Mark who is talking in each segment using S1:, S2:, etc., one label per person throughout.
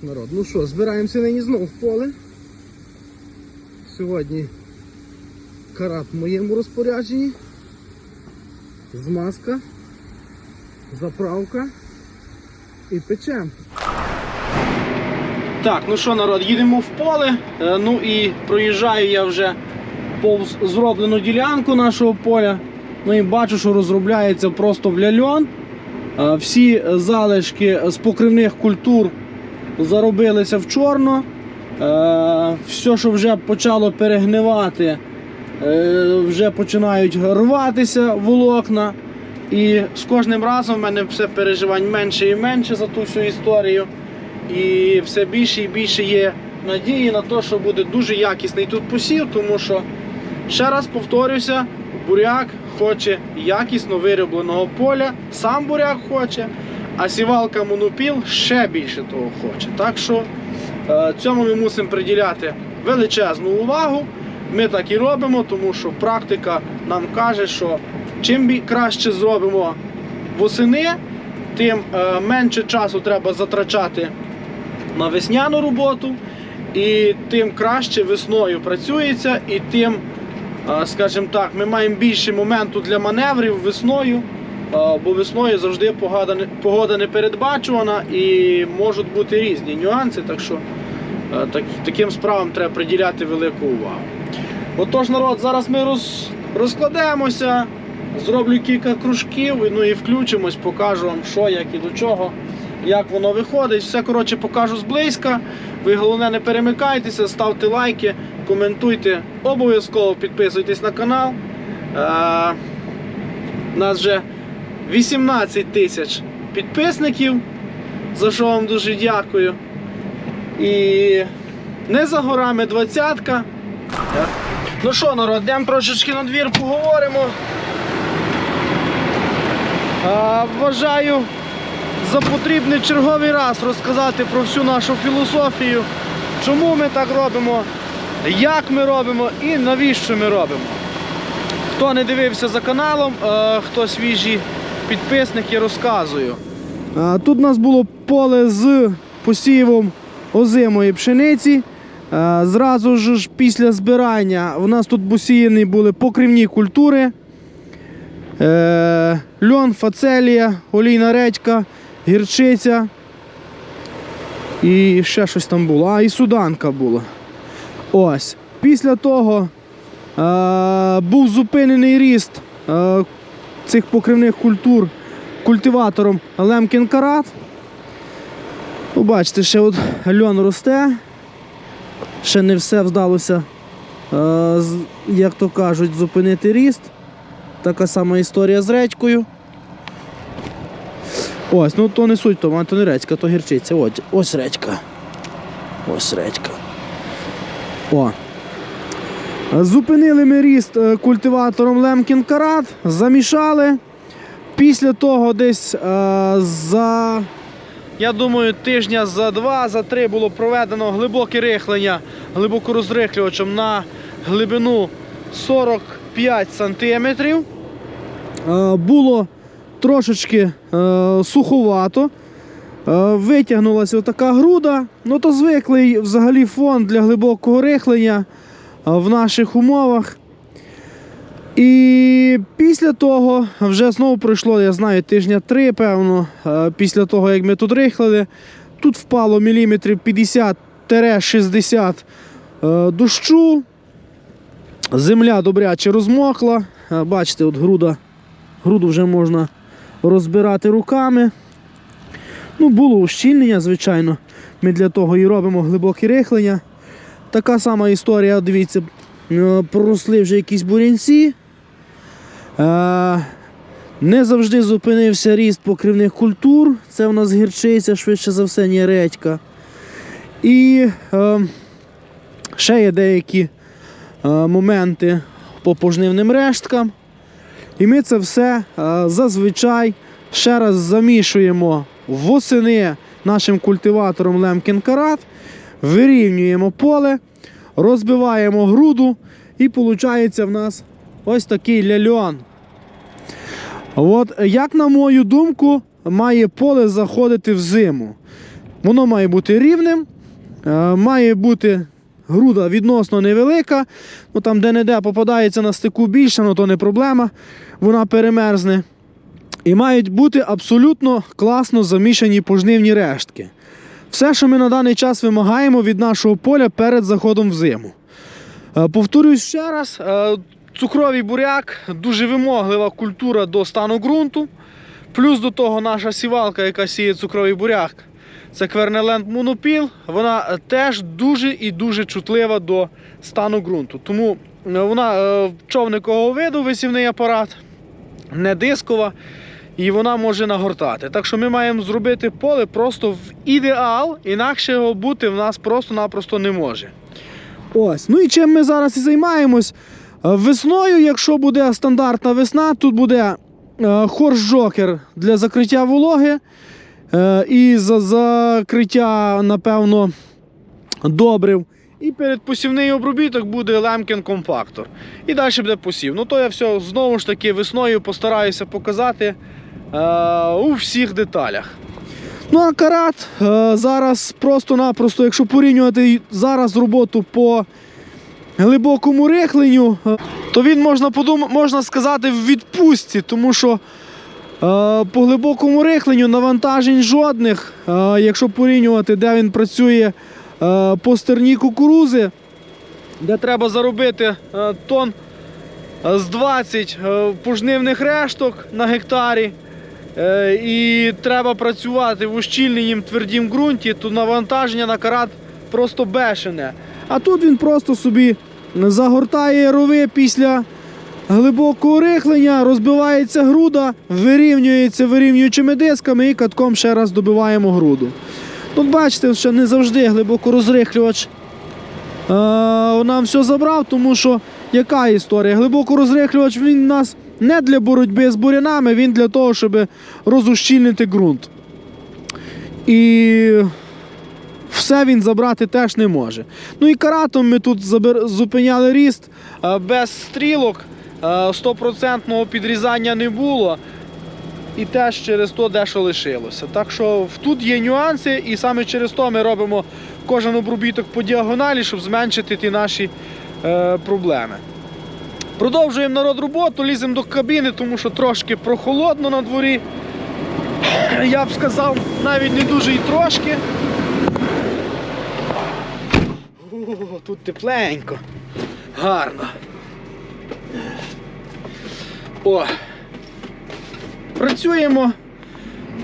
S1: Так, народ, ну що, збираємося нині знову в поле. Сьогодні карат в моєму розпорядженні. Змазка, заправка і печем. Так, ну що, народ, їдемо в поле. Е, Ну і проїжджаю я вже повз зроблену ділянку нашого поля. Ну і бачу, що розробляється просто в ляльон. Е, Всі залишки з покривних культур заробилися в чорно. Е, Все, що вже почало перегнивати, е, вже починають рватися волокна. І з кожним разом в мене все переживань менше і менше за ту всю історію. І все більше і більше є надії на те, що буде дуже якісний тут посів, тому що, ще раз повторюся, буряк хоче якісно виробленого поля, сам буряк хоче, а сівалка монопіл ще більше того хоче. Так що е, цьому ми мусимо приділяти величезну увагу. Ми так і робимо, тому що практика нам каже, що чим краще зробимо восени, тим е, менше часу треба затрачати на весняну роботу, і тим краще весною працюється, і тим, е, скажімо так, ми маємо більше моменту для маневрів весною, бо весною завжди погода не, передбачувана і можуть бути різні нюанси, так що е, так, таким справам треба приділяти велику увагу. Отож, народ, зараз ми роз, розкладемося, зроблю кілька кружків, ну і включимось, покажу вам, що, як і до чого, як воно виходить. Все коротше покажу зблизька. Ви головне не перемикайтеся, ставте лайки, коментуйте, обов'язково підписуйтесь на канал. Е, нас вже 18 тисяч підписників, за що вам дуже дякую. І не за горами двадцятка. Ну що, народ, йдемо трошечки на двір поговоримо. А, вважаю за потрібне черговий раз розказати про всю нашу філософію, чому ми так робимо, як ми робимо і навіщо ми робимо. Хто не дивився за каналом, е, хто свіжі підписники, розказую. Тут у нас було поле з посівом озимої пшениці. Зразу ж після збирання в нас тут посіяні були покривні культури. Е, Льон, фацелія, олійна редька, гірчиця. І ще щось там було. А, і суданка була. Ось. Після того е, був зупинений ріст е, цих покривних культур культиватором Лемкін Карат. Ну, Бачите, ще от льон росте. Ще не все вдалося, е, як то кажуть, зупинити ріст. Така сама історія з редькою. Ось, ну то не суть, то, то не редька, то гірчиця. Ось, ось редька. Ось редька. О. Зупинили ми ріст е, культиватором Лемкін Карат, замішали. Після того десь е, за, я думаю, тижня за два, за три було проведено глибоке рихлення глибокорозрихлювачем на глибину 45 сантиметрів. Е, Було трошечки суховато. Витягнулася така груда. Ну то звиклий взагалі фон для глибокого рихлення в наших умовах. І після того вже знову пройшло, я знаю, тижня три, певно, е, після того, як ми тут рихлили, тут впало міліметрів 50-60 е, дощу. Земля добряче розмокла. Е, Бачите, от груда, груду вже можна розбирати руками. Ну, було ущільнення, звичайно. Ми для того і робимо глибоке рихлення. Така сама історія, дивіться, е, проросли вже якісь бурянці. Е, Не завжди зупинився ріст покривних культур. Це в нас гірчиця, швидше за все, не редька. І е, ще є деякі е, моменти по пожнивним решткам. І ми це все е, зазвичай ще раз замішуємо восени нашим культиватором Лемкін Карат, вирівнюємо поле, розбиваємо груду, і виходить в нас ось такий ляльон. От, як на мою думку, має поле заходити в зиму. Воно має бути рівним, е, має бути груда відносно невелика. Ну, там де-не-де попадається на стику більше, ну то не проблема, вона перемерзне. І мають бути абсолютно класно замішані пожнивні рештки. Все, що ми на даний час вимагаємо від нашого поля перед заходом в зиму. Е, Повторюсь ще раз, е, цукровий буряк дуже вимоглива культура до стану ґрунту. Плюс до того наша сівалка, яка сіє цукровий буряк, це Квернеленд Монопіл. Вона теж дуже і дуже чутлива до стану ґрунту. Тому е, вона човникового виду висівний апарат, не дискова, і вона може нагортати. Так що ми маємо зробити поле просто в ідеал, інакше його бути в нас просто-напросто не може. Ось. Ну і чим ми зараз і займаємось. Е, Весною, якщо буде стандартна весна, тут буде е, хорс-жокер для закриття вологи е, і за закриття, напевно, добрив. І перед посівний обробіток буде лемкін компактор. І далі буде посів. Ну то я все знову ж таки весною постараюся показати у всіх деталях. Ну а карат е, зараз просто-напросто, якщо порівнювати зараз роботу по глибокому рихленню, е, то він можна подум... можна сказати в відпустці, тому що е, по глибокому рихленню навантажень жодних, е, якщо порівнювати, де він працює е, по стерні кукурузи, де треба заробити е, тон е, з 20 е, пожнивних решток на гектарі. Е, і треба працювати в ущільненім твердім ґрунті, то навантаження на карат просто бешене. А тут він просто собі загортає рови після глибокого рихлення, розбивається груда, вирівнюється вирівнюючими дисками і катком ще раз добиваємо груду. Тут бачите, що не завжди глибоко розрихлювач е, нам все забрав, тому що яка історія? Глибоко розрихлювач він нас не для боротьби з бурянами, він для того, щоб розущільнити ґрунт. І все він забрати теж не може. Ну і каратом ми тут зупиняли ріст без стрілок, 100% підрізання не було. І теж через то дещо лишилося. Так що тут є нюанси, і саме через то ми робимо кожен обробіток по діагоналі, щоб зменшити ті наші е, проблеми. Продовжуємо народ роботу, ліземо до кабіни, тому що трошки прохолодно на дворі. Я б сказав, навіть не дуже і трошки. О, тут тепленько. Гарно. О. Працюємо.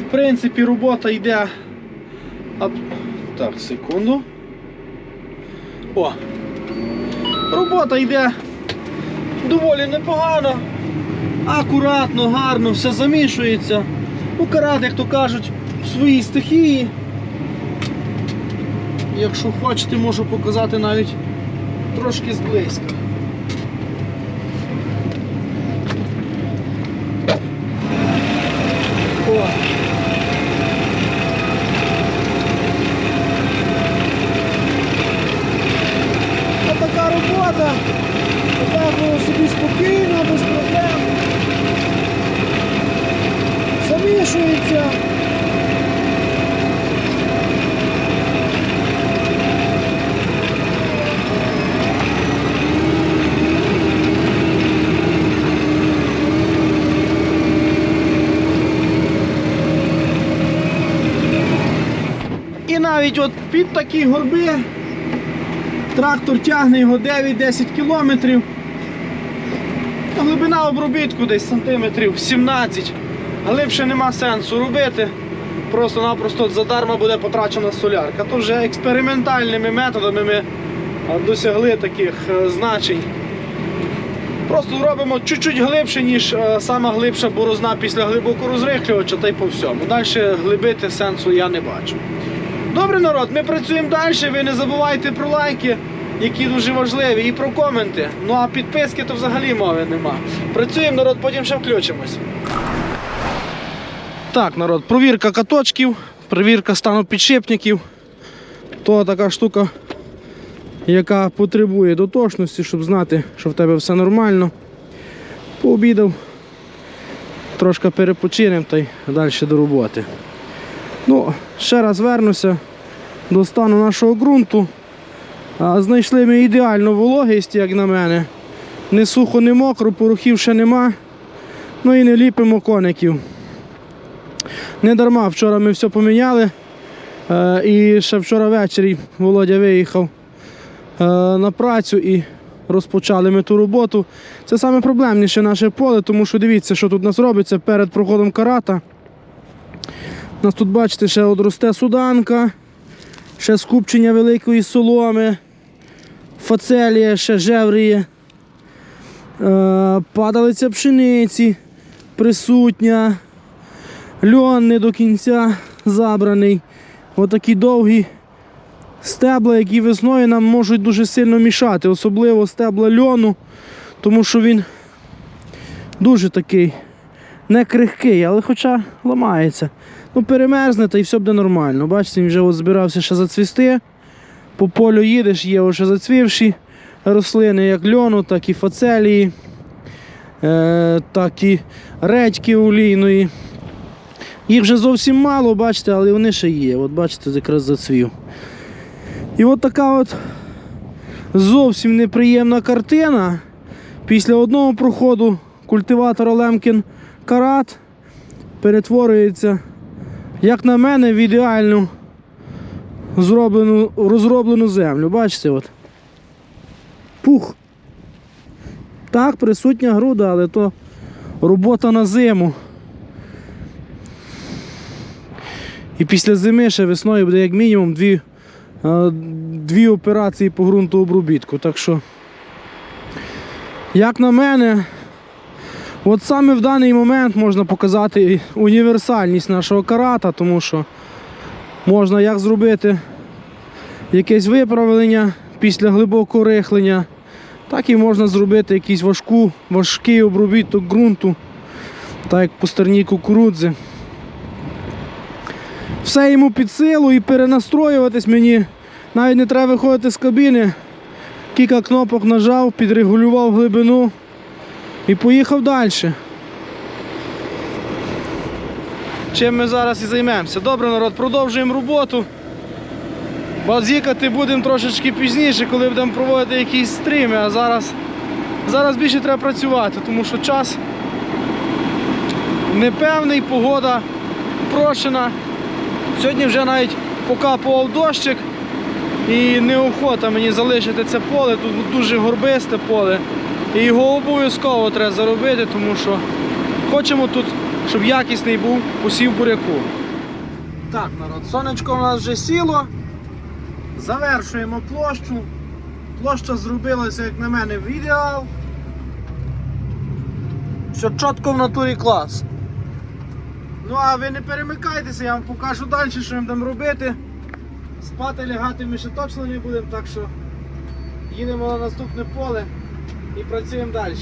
S1: В принципі, робота йде. Так, секунду. О. Робота йде доволі непогано. Акуратно, гарно, все замішується. Ну, карат, як то кажуть, в своїй стихії. Якщо хочете, можу показати навіть трошки зблизька. О. Отака робота. Отак було собі спокійно, без проблем. Замішується. І навіть от під такі горби трактор тягне його 9-10 кілометрів. Глибина обробітку десь сантиметрів 17. Глибше нема сенсу робити. Просто-напросто задарма буде потрачена солярка. То вже експериментальними методами ми досягли таких е, значень. Просто зробимо чуть-чуть глибше, ніж е, сама глибша борозна після глибокого розрихлювача, та й по всьому. Далі глибити сенсу я не бачу. Добре, народ, ми працюємо далі. Ви не забувайте про лайки, які дуже важливі, і про коменти. Ну а підписки то взагалі мови нема. Працюємо, народ, потім ще включимось. Так, народ, провірка каточків, перевірка стану підшипників. То така штука, яка потребує дотошності, щоб знати, що в тебе все нормально. Пообідав, трошки перепочинемо та й далі до роботи. Ну, ще раз вернуся до стану нашого ґрунту. Знайшли ми ідеальну вологість, як на мене. Не сухо, не мокро, порохів ще нема. Ну і не ліпимо коників. Не дарма, вчора ми все поміняли. Е, І ще вчора ввечері Володя виїхав е, на працю і розпочали ми ту роботу. Це саме наше поле, тому що дивіться, що тут у нас робиться перед проходом карата. У нас тут, бачите, ще от росте суданка, ще скупчення великої соломи, фацелія, ще жевріє, е, падалиця пшениці присутня, льон не до кінця забраний. Отакі довгі стебла, які весною нам можуть дуже сильно мішати, особливо стебла льону, тому що він дуже такий не крихкий, але хоча ламається. Ну, перемерзне та і все буде нормально. Бачите, він вже от збирався ще зацвісти. По полю їдеш, є вже зацвівші рослини, як льону, так і фацелії, е, так і редьки олійної. Їх вже зовсім мало, бачите, але вони ще є. От бачите, якраз зацвів. І от така от зовсім неприємна картина. Після одного проходу культиватора Лемкін Карат перетворюється, як на мене, в ідеальну зроблену, розроблену землю. Бачите, от. Пух. Так, присутня груда, але то робота на зиму. І після зими ще весною буде як мінімум дві, е, дві операції по ґрунтообробітку. Так що, як на мене, от саме в даний момент можна показати універсальність нашого карата, тому що можна як зробити якесь виправлення після глибокого рихлення, так і можна зробити якийсь важку, важкий обробіток ґрунту, так як по стерній кукурудзи. Все йому під силу і перенастроюватись мені. Навіть не треба виходити з кабіни. Кілька кнопок нажав, підрегулював глибину і поїхав далі. Чим ми зараз і займемося. Добре, народ, продовжуємо роботу. Базікати будемо трошечки пізніше, коли будемо проводити якісь стріми, а зараз, зараз більше треба працювати, тому що час непевний, погода прошена. Сьогодні вже навіть покапував дощик і неохота мені залишити це поле. Тут дуже горбисте поле. І його обов'язково треба заробити, тому що хочемо тут, щоб якісний був посів буряку. Так, народ, сонечко у нас вже сіло. Завершуємо площу. Площа зробилася, як на мене, в ідеал. Все чітко в натурі клас. Ну а ви не перемикайтеся, я вам покажу далі, що ми будемо робити. Спати лягати ми ще точно не будемо, так що їдемо на наступне поле і працюємо далі.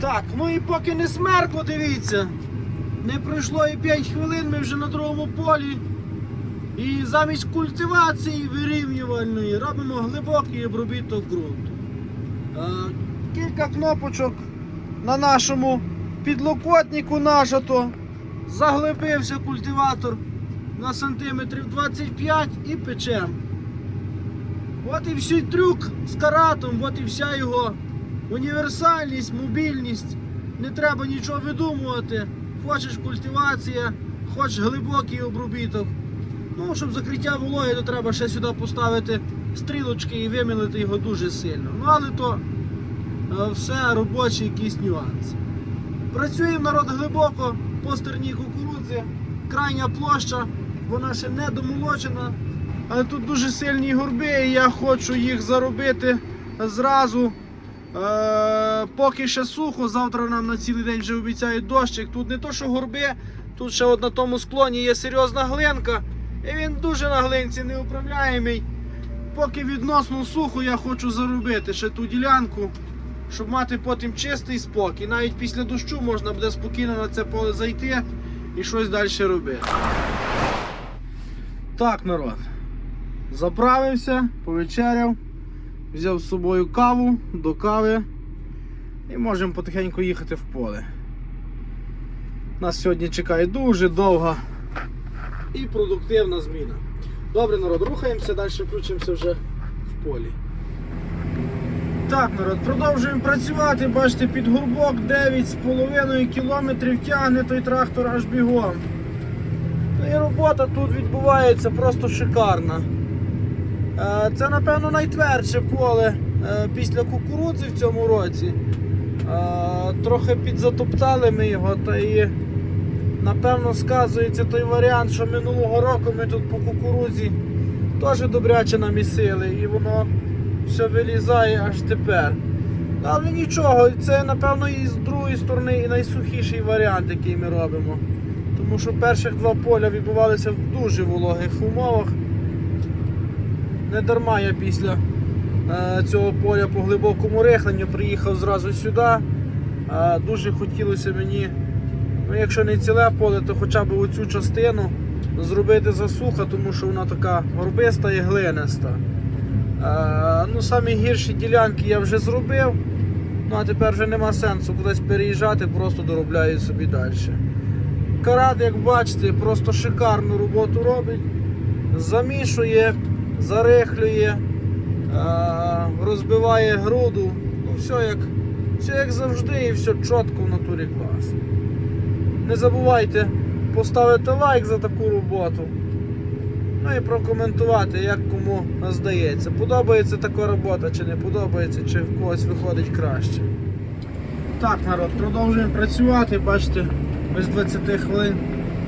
S1: Так, ну і поки не смеркло, дивіться. Не пройшло і 5 хвилин, ми вже на другому полі. І замість культивації вирівнювальної робимо глибокий обробіток ґрунту. Е, Кілька кнопочок на нашому підлокотнику нажато. Заглибився культиватор на сантиметрів 25 і печем. От і всій трюк з каратом, от і вся його універсальність, мобільність. Не треба нічого видумувати. Хочеш культивація, хочеш глибокий обробіток. Ну, щоб закриття вологи, то треба ще сюди поставити стрілочки і вимілити його дуже сильно. Ну, але то е, все робочі якісь нюанси. Працюємо народ глибоко по стерній кукурудзі. Крайня площа, вона ще не домолочена. Але тут дуже сильні горби, і я хочу їх заробити зразу. Е, поки ще сухо, завтра нам на цілий день вже обіцяють дощик. Тут не то, що горби, тут ще от на тому склоні є серйозна глинка. І він дуже на глинці неуправляємий. Поки відносно сухо, я хочу заробити ще ту ділянку, щоб мати потім чистий спокій. Навіть після дощу можна буде спокійно на це поле зайти і щось далі робити. Так, народ. Заправився, повечеряв, взяв з собою каву до кави і можемо потихеньку їхати в поле. Нас сьогодні чекає дуже довга і продуктивна зміна. Добре, народ, рухаємося, далі включимося вже в полі. Так, народ, продовжуємо працювати. Бачите, під горбок 9,5 кілометрів тягне той трактор аж бігом. Ну і робота тут відбувається просто шикарна. Е, Це, напевно, найтвердше поле е, після кукурудзи в цьому році. Е, Трохи підзатоптали ми його, та і напевно сказується той варіант, що минулого року ми тут по кукурудзі теж добряче намісили і воно все вилізає аж тепер. Але нічого, це напевно і з другої сторони і найсухіший варіант, який ми робимо. Тому що перших два поля відбувалися в дуже вологих умовах. Не дарма я після е, цього поля по глибокому рихленню приїхав зразу сюди. Е, дуже хотілося мені, ну якщо не ціле поле, то хоча б оцю частину зробити засуха, тому що вона така горбиста і глиниста. Е, ну, самі гірші ділянки я вже зробив. Ну а тепер вже нема сенсу кудись переїжджати, просто доробляю собі далі. Карат, як бачите, просто шикарну роботу робить. Замішує, зарихлює, е, розбиває груду. Ну, все як, все як завжди і все чітко в натурі клас. Не забувайте поставити лайк за таку роботу. Ну і прокоментувати, як кому здається. Подобається така робота чи не подобається, чи в когось виходить краще. Так, народ, продовжуємо працювати. Бачите, без 20 хвилин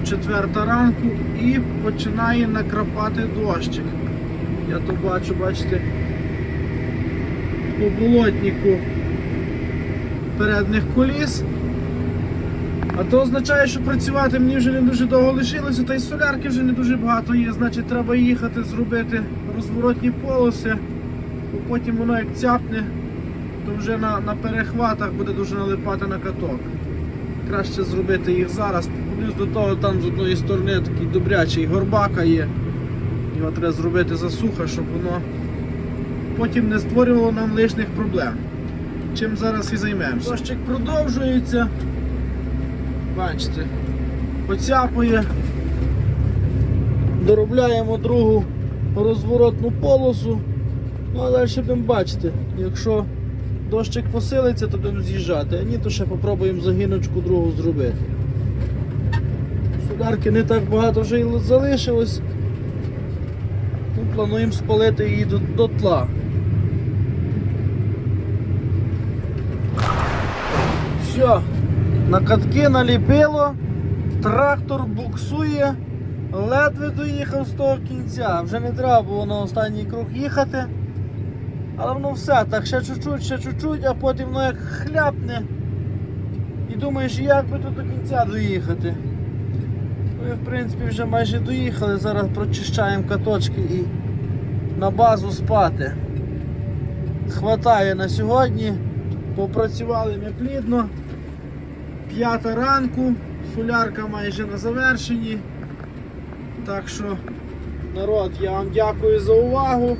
S1: четверта ранку і починає накрапати дощик. Я то бачу, бачите, по болотнику передніх коліс. А то означає, що працювати мені вже не дуже довго лишилося, та й солярки вже не дуже багато є. Значить, треба їхати, зробити розворотні полоси, бо потім воно як цяпне, то вже на, на перехватах буде дуже налипати на каток. Краще зробити їх зараз. Плюс до того там з одної сторони такий добрячий горбака є. Його треба зробити засуха, щоб воно потім не створювало нам лишніх проблем. Чим зараз і займемося. Дощик продовжується. Бачите, поцяпує. Доробляємо другу розворотну полосу. Ну а далі будемо бачити, якщо дощик посилиться, то будемо з'їжджати, а ні, то ще попробуємо загіночку другу зробити. Солярки не так багато вже й залишилось. Ну, плануємо спалити її до, до тла. Все, на катки наліпило, трактор буксує, ледве доїхав з того кінця. Вже не треба було на останній круг їхати. Але воно все, так ще чуть-чуть, ще чуть-чуть, а потім воно як хляпне. І думаєш, як би тут до кінця доїхати. Ну і в принципі вже майже доїхали, зараз прочищаємо каточки і на базу спати. Хватає на сьогодні. Попрацювали ми плідно. П'ята ранку, солярка майже на завершенні. Так що, народ, я вам дякую за увагу.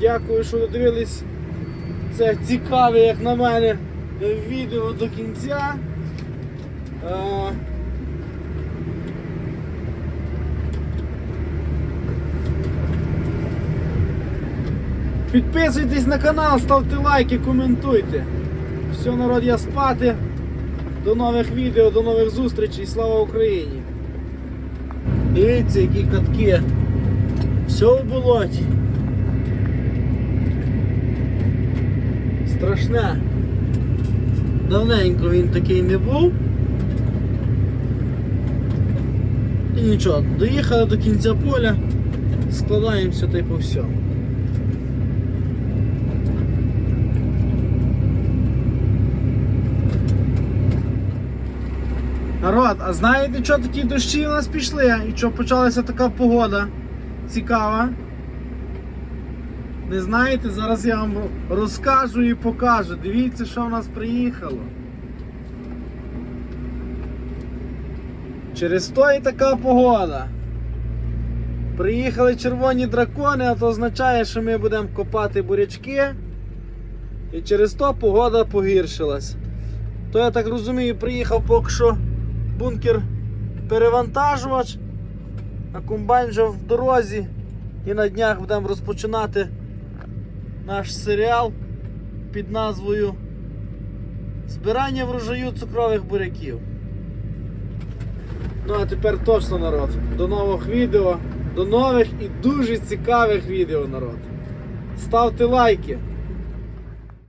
S1: Дякую, що додивились це цікаве, як на мене, відео до кінця. Підписуйтесь на канал, ставте лайки, коментуйте. Все, народ, я спати. До нових відео, до нових зустрічей. Слава Україні! Дивіться, які катки. Все в болоті. Страшне. Давненько він такий не був. І нічого, доїхали до кінця поля, складаємося та й по всьому. Народ, а знаєте, що такі дощі у нас пішли? І що почалася така погода цікава? Не знаєте, зараз я вам розкажу і покажу. Дивіться, що в нас приїхало. Через то і така погода. Приїхали червоні дракони, а то означає, що ми будемо копати бурячки. І через то погода погіршилась. То я так розумію, приїхав поки що бункер перевантажувач, а комбайн вже в дорозі. І на днях будемо розпочинати наш серіал під назвою Збирання врожаю цукрових буряків. Ну а тепер точно народ. До нових відео, до нових і дуже цікавих відео, народ. Ставте лайки,